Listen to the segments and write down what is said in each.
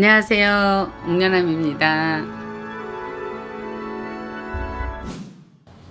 안녕하세요. 옥년함입니다. 네,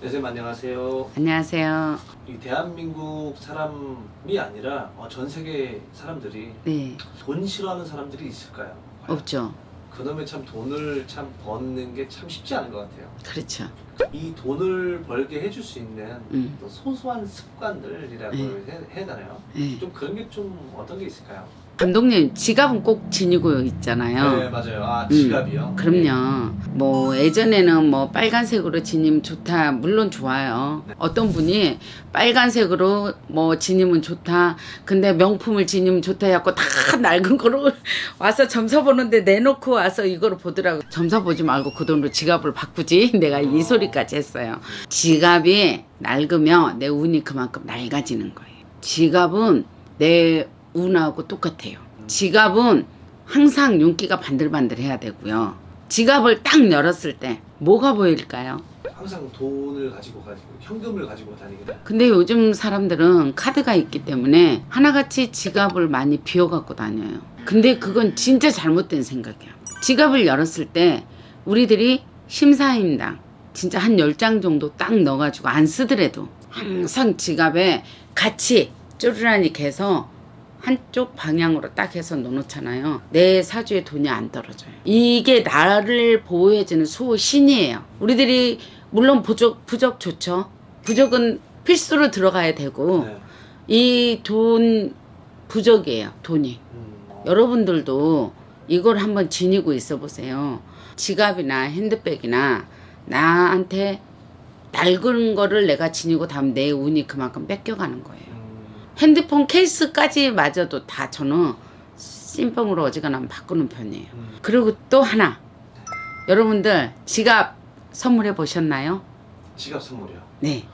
선생님 안녕하세요. 안녕하세요. 이 대한민국 사람이 아니라 어, 전 세계 사람들이 네, 돈 싫어하는 사람들이 있을까요? 과연? 없죠. 그놈의 참 돈을 참 버는 게 참 쉽지 않은 것 같아요. 그렇죠. 이 돈을 벌게 해줄 수 있는 음. 또 소소한 습관들이라고 네. 해, 해야 되나요? 네. 좀 그런 게 좀 어떤 게 있을까요? 감독님, 지갑은 꼭 지니고 있잖아요. 네 맞아요. 아 지갑이요. 음, 그럼요. 뭐 예전에는 뭐 빨간색으로 지니면 좋다. 물론 좋아요. 네. 어떤 분이 빨간색으로 뭐 지니면 좋다. 근데 명품을 지니면 좋다 해갖고 다 낡은 거로 와서 점사 보는데 내놓고 와서 이거를 보더라고. 점사 보지 말고 그 돈으로 지갑을 바꾸지. 내가 이 소리까지 했어요. 지갑이 낡으면 내 운이 그만큼 낡아지는 거예요. 지갑은 내 운하고 똑같아요. 지갑은 항상 윤기가 반들반들해야 되고요. 지갑을 딱 열었을 때 뭐가 보일까요? 항상 돈을 가지고 가지고 현금을 가지고 해요. 근데 요즘 사람들은 카드가 있기 때문에 하나같이 지갑을 많이 비워 갖고 다녀요. 근데 그건 진짜 잘못된 생각이야. 지갑을 열었을 때 우리들이 심사임당 진짜 한 10장 정도 딱 넣어가지고 안 쓰더라도 항상 지갑에 같이 쪼르라니 개서 한쪽 방향으로 딱 해서 넣어놓잖아요. 내 사주에 돈이 안 떨어져요. 이게 나를 보호해주는 수호신이에요. 우리들이 물론 부적, 부적 좋죠. 부적은 필수로 들어가야 되고 네. 이돈 부적이에요. 돈이. 음, 여러분들도 이걸 한번 지니고 있어 보세요. 지갑이나 핸드백이나 나한테 낡은 거를 내가 지니고 다음 내 운이 그만큼 뺏겨가는 거예요. 음, 핸드폰 케이스까지 마저도 다 저는 찐빵으로 어지간하면 바꾸는 편이에요. 음. 그리고 또 하나. 여러분들 지갑 선물해 보셨나요? 지갑 선물이요. 네.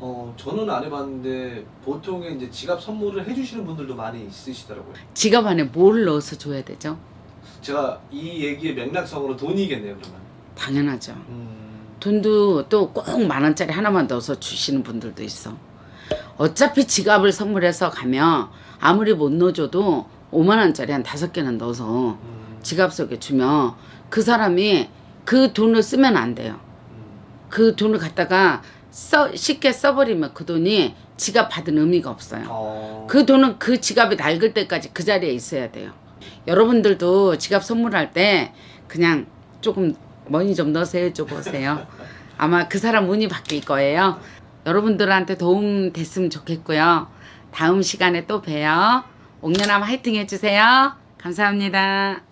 어 저는 안 해봤는데 보통에 이제 지갑 선물을 해주시는 분들도 많이 있으시더라고요. 지갑 안에 뭘 넣어서 줘야 되죠? 제가 이 얘기의 맥락상으로 돈이겠네요 그러면. 당연하죠. 음, 돈도 또 꼭 만 원짜리 하나만 넣어서 주시는 분들도 있어. 어차피 지갑을 선물해서 가면 아무리 못 넣어줘도 5만 원짜리 한 다섯 개는 넣어서 음, 지갑 속에 주면 그 사람이 그 돈을 쓰면 안 돼요. 음. 그 돈을 갖다가 써, 쉽게 써버리면 그 돈이 지갑 받은 의미가 없어요. 어, 그 돈은 그 지갑이 낡을 때까지 그 자리에 있어야 돼요. 여러분들도 지갑 선물할 때 그냥 조금 머니 좀 넣어서 해줘 보세요. 아마 그 사람 운이 바뀔 거예요. 여러분들한테 도움 됐으면 좋겠고요. 다음 시간에 또 봬요. 옥년함 화이팅 해주세요. 감사합니다.